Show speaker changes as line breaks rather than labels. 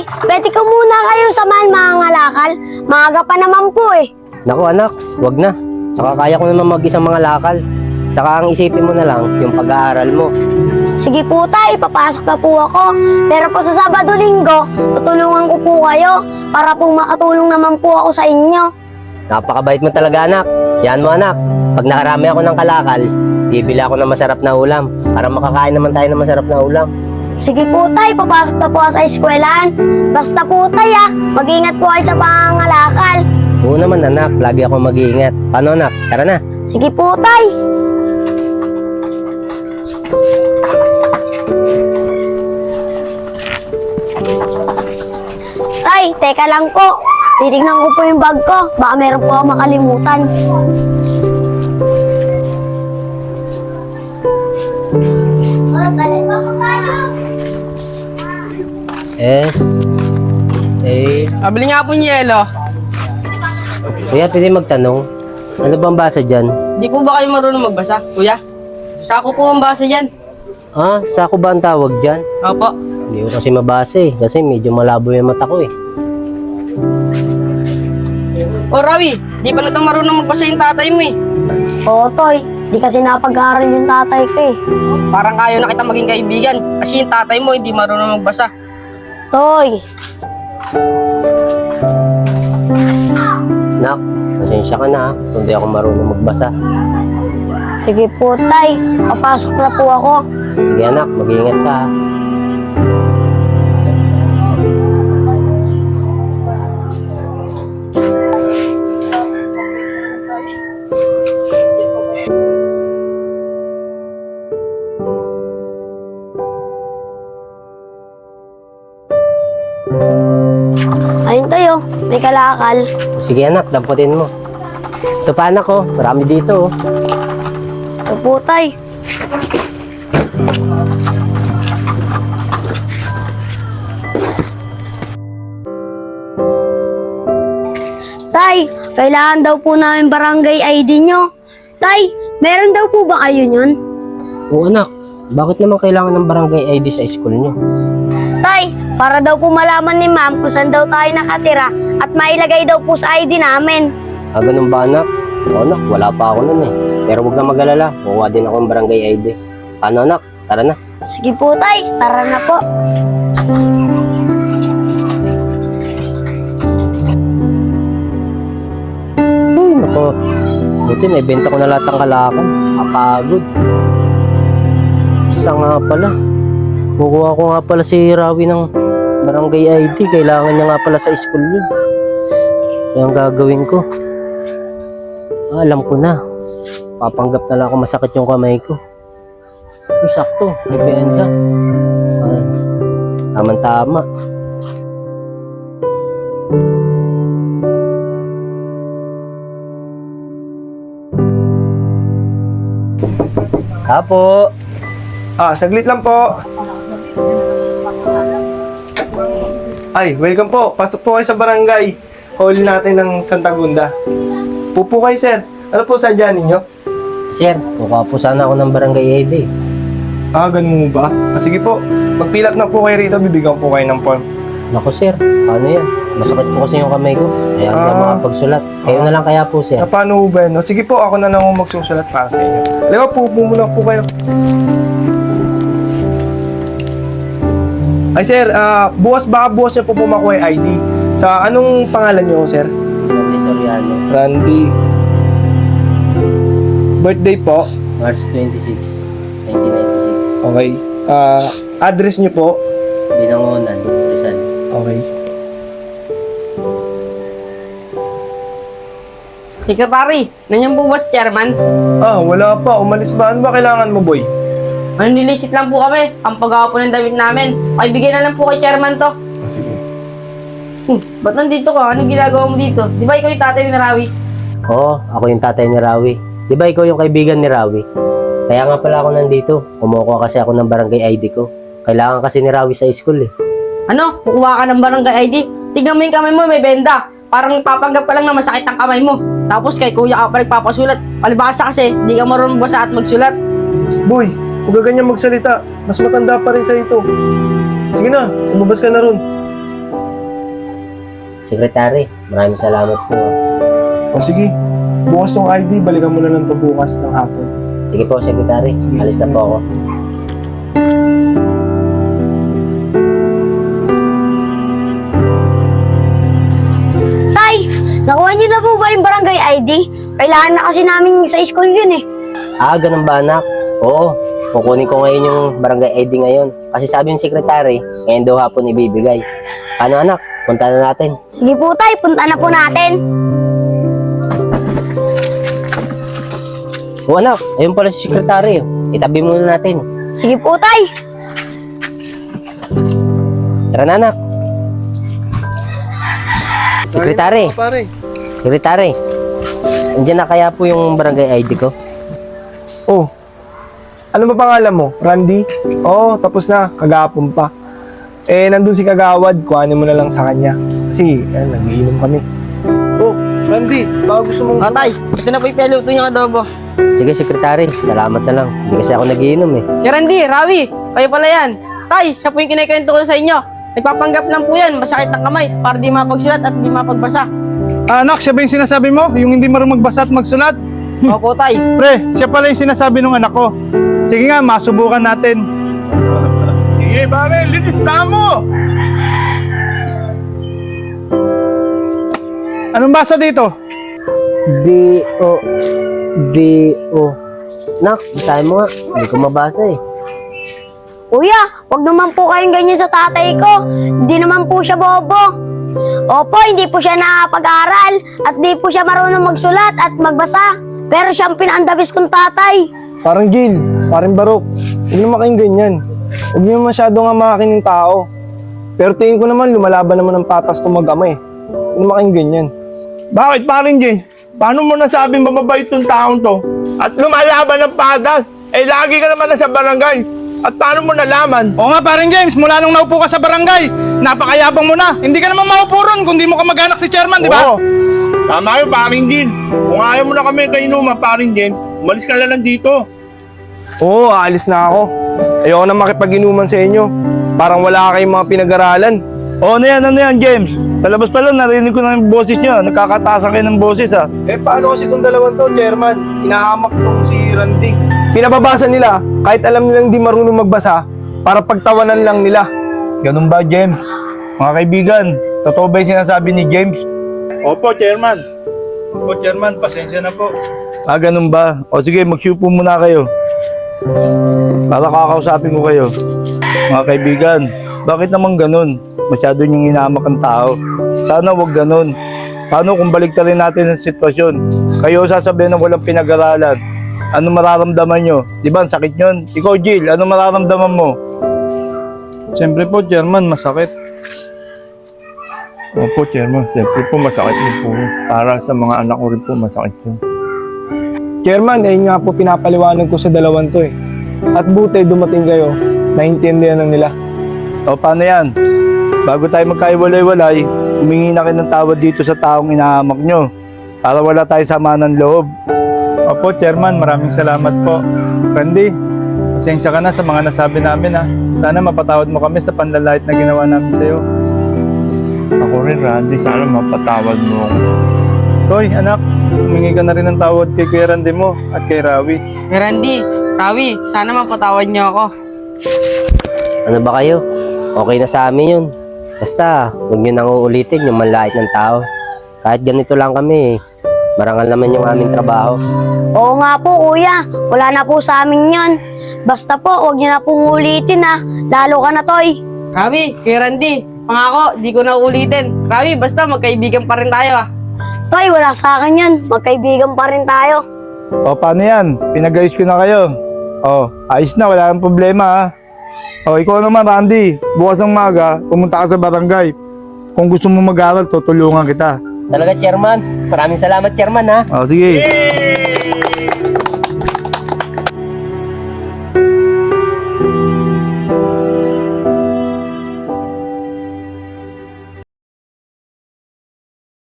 Tay, pwede ko muna kayo samahan mga ngalakal. Maaga pa naman po eh.
Naku anak, wag na. Saka kaya ko naman mag-isang mga lakal. Saka ang isipin mo na lang, yung pag-aaral mo.
Sige po tay, papasok na po ako. Pero po sa Sabado Linggo, tutulungan ko po kayo para po makatulong naman po ako sa inyo.
Napakabait mo talaga anak. Yan mo anak. Pag nakarami ako ng kalakal, bibili ako ng masarap na ulam. Para makakain naman tayo ng masarap na ulam.
Sige po tay, papasok na po sa eskwelahan. Basta po tay ah, mag-ingat po kayo sa pangangalakal.
Oo naman anak, lagi ako mag-iingat. Paano anak? Tara na.
Sige po tay. Tay, teka lang po. Titignan ko po yung bag ko. Baka meron po ako makalimutan.
S. A.
Pabili nga po ng yelo.
Kuya, pwede magtanong. Ano bang basa dyan?
Di po ba kayo marunong magbasa, kuya? Sako po ang basa dyan.
Ah, sako ba ang tawag dyan?
Opo.
Hindi ko kasi mabasa eh. Kasi medyo malabo yung mata ko eh.
O Rawi, di pala itong marunong magbasa yung tatay mo eh.
Oo, Toy. Di kasi napag-aaral yung tatay ko eh.
Parang kayo na kita maging kaibigan. Kasi yung tatay mo hindi marunong magbasa.
Toy,
Nak, pasensya ka na ah. Kung di ako marunong magbasa.
sige po, Tay. Papasok na po ako.
Sige anak, mag-iingat ka ah.
May kalakal.
Sige anak, damputin mo. Ito pa anak oh, marami dito oh.
Ito po, Tay. Tay, kailangan daw po namin barangay ID nyo. Tay, meron daw po ba kayo yun?
Oo anak, bakit naman kailangan ng barangay ID sa school nyo?
Tay, para daw po malaman ni ma'am kung saan daw tayo nakatira at mailagay daw po sa ID namin.
Ah, ganun ba anak? Oo anak, wala pa ako nun eh. Pero huwag na mag-alala, kukuha din ako ng barangay ID. Ano anak? Tara na.
Sige po, Tay. Tara na po.
Hmm, ako. Buti na, ibenta ko na lahat ng kalakan. Kapagod. Isa nga pala. Kukuha ko nga pala si Rawi ng barangay ID. Kailangan niya nga pala sa school yun. Kaya ang gagawin ko. Ah, alam ko na. Papanggap na lang ako masakit yung kamay ko. Uy, sakto. May benta. Ah, tama-tama. Apo.
Ah, saglit lang po. Ay, welcome po. Pasok po kayo sa barangay. Hall natin ng Santa Gunda. Pupo kayo, sir. Ano po sadya ninyo?
Sir, kukuha po sana ako ng barangay ID.
Ah, ganun mo ba? Ah, sige po. Mag-fill up na po kayo rito. Bibigyan po kayo ng form.
Naku sir, paano yan? Masakit po kasi yung kamay ko. Kaya hindi
Ah.
makapagsulat. Kayo na lang kaya po sir.
Ah, paano ba yun? no? Sige po, ako na lang ang magsusulat para sa inyo. Lewa po, po muna po kayo. Ay, sir. ah, bukas baka bukas niya po pumakuha yung ID. Sa anong pangalan niyo, sir?
Randy Soriano,
Randy. Birthday po.
March 26, 1996.
Okay. Ah, address niyo po.
Binangonan, Rizal.
Okay.
Secretary, nanyan po ba si chairman?
Ah, wala pa. Umalis ba? Ano ba kailangan mo, boy?
Ano nilisit lang po kami, ang paggawa po ng damit namin. Pakibigay na lang po kay chairman to.
Ah, sige.
Hmm, ba't nandito ka? Anong ginagawa mo dito? Di ba ikaw yung tatay ni Rawi?
Oo, ako yung tatay ni Rawi. Di ba ikaw yung kaibigan ni Rawi? Kaya nga pala ako nandito. Kumukuha kasi ako ng barangay ID ko. Kailangan kasi ni Rawi sa school eh.
Ano? Kukuha ka ng barangay ID? Tignan mo yung kamay mo, may benda. Parang papanggap ka lang na masakit ang kamay mo. Tapos kay kuya ka pa nagpapasulat. Palibasa kasi, di ka marunong magbasa at magsulat.
Boy, huwag ka ganyan magsalita. Mas matanda pa rin sa ito. Sige na, lumabas ka na ron.
Secretary, maraming salamat po.
O sige, bukas tong ID, balikan mo na lang to bukas ng hapon.
Sige po, Secretary.
Sige.
Alis na po ako.
Tay, nakuha niyo na po ba yung barangay ID? Kailangan na kasi namin sa school yun eh.
Ah, ganun ba anak? Oo, kukunin ko ngayon yung barangay ID ngayon. Kasi sabi yung secretary, ngayon daw hapon ibibigay. Ano anak? Punta na natin.
Sige po tay, punta na po natin.
Oo anak, ayun pala si secretary. oh. Itabi muna natin.
Sige po tay.
Tara na anak. Secretary,
Tayo, pare.
secretary. Andiyan na kaya po yung barangay ID ko?
Oh, ano ba pangalan mo? Randy? Oo, tapos na. Kagapon pa. Eh, nandun si Kagawad. Kuhanin mo na lang sa kanya. Kasi, eh, nagiinom kami. Oh, Randy, baka gusto mong...
Ah, tay, ito na po yung piluto niyong adobo.
Sige, secretary. Salamat na lang. Hindi kasi ako nagiinom eh.
Kaya Randy, Rawi, kayo pala yan. Tay, siya po yung kinikwento ko sa inyo. Nagpapanggap lang po yan, masakit ng kamay para di mapagsulat at di mapagbasa.
Anak, siya ba yung sinasabi mo? Yung hindi marunong magbasa at magsulat?
Opo, tay.
Pre, siya pala yung sinasabi ng anak ko. Sige nga, masubukan natin. Sige, pare, litis na mo! Anong basa dito?
D-O... D-O... Nak, basahin mo nga. Hindi ko mabasa eh.
Kuya, wag naman po kayong ganyan sa tatay ko. Hindi naman po siya bobo. Opo, hindi po siya nakapag-aral at di po siya marunong magsulat at magbasa. Pero siya ang pinandabis kong tatay.
Parang Jill, parang Barok. Huwag naman kayong ganyan. Huwag niyo masyadong amakin ng tao. Pero tingin ko naman, lumalaban naman ng patas itong mag-ama eh. Huwag naman kayong ganyan.
Bakit paring Jay? Paano mo nasabing mababait tong taong to? At lumalaban ng patas? Eh lagi ka naman nasa barangay. At paano mo nalaman?
Oo nga, paring James, mula nung naupo ka sa barangay, napakayabang mo na. Hindi ka naman maupo ron kung di mo ka mag-anak si chairman, di ba?
Oo. Tama yun, paring Jin. Kung ayaw mo na kami kainuman, paring Jin, umalis ka na lang dito.
Oo, aalis na ako. Ayoko na makipag-inuman sa inyo. Parang wala kayong mga pinag-aralan.
Oo, ano yan, ano yan, James? Sa labas pa lang, narinig ko na yung boses niya. Nagkakatasan kayo ng boses, ha?
Eh, paano kasi itong dalawang to, Chairman? Inahamak tong si Randy. Pinababasa nila, kahit alam nilang di marunong magbasa, para pagtawanan lang nila.
Ganun ba, James? Mga kaibigan, totoo ba yung sinasabi ni James? Opo, Chairman. Opo, Chairman, pasensya na po. Ah, ganun ba? O sige, magsiupo muna kayo. Para kakausapin ko kayo. Mga kaibigan, bakit naman ganun? Masyado niyong inamak ang tao. Sana wag ganun. Paano kung baliktarin natin ang sitwasyon? Kayo sasabihin na walang pinag-aralan. Ano mararamdaman nyo? Di ba, ang sakit yun? Ikaw, Jill, ano mararamdaman mo?
Siyempre po, chairman, masakit.
Opo, Chairman. Siyempre po, masakit din po. Para sa mga anak ko rin po, masakit po.
Chairman, eh nga po pinapaliwanag ko sa dalawang to eh. At buti dumating kayo, naintindihan na nila.
O, paano yan? Bago tayo magkaiwalay-walay, humingi na kayo ng tawad dito sa taong inahamak nyo. Para wala tayo sama ng loob.
Opo, chairman, maraming salamat po. Randy, pasensya ka na sa mga nasabi namin ha. Sana mapatawad mo kami sa panlalait na ginawa namin sa'yo.
Rin, Randy. Sana mapatawad mo ako.
Toy, anak, humingi ka na rin ng tawad kay Kuya Randy mo at kay Rawi.
Randy, Rawi, sana mapatawad niyo ako.
Ano ba kayo? Okay na sa amin yun. Basta, huwag nyo nang uulitin yung manlait ng tao. Kahit ganito lang kami, eh. marangal naman yung aming trabaho.
Oo nga po kuya, wala na po sa amin yon. Basta po, wag niyo na pong ulitin ha. Lalo ka na toy.
Rawi, kaya Randy, pangako, di ko na ulitin. Rawi, basta magkaibigan pa rin tayo ah.
Toy, wala sa akin yan. Magkaibigan pa rin tayo.
O, paano yan? Pinag-ayos ko na kayo. O, ayos na. Wala kang problema, ha? O, ikaw naman, Randy. Bukas ng maga, pumunta ka sa barangay. Kung gusto mo mag-aral, tutulungan kita.
Talaga, Chairman. Maraming salamat, Chairman, ha?
O, sige.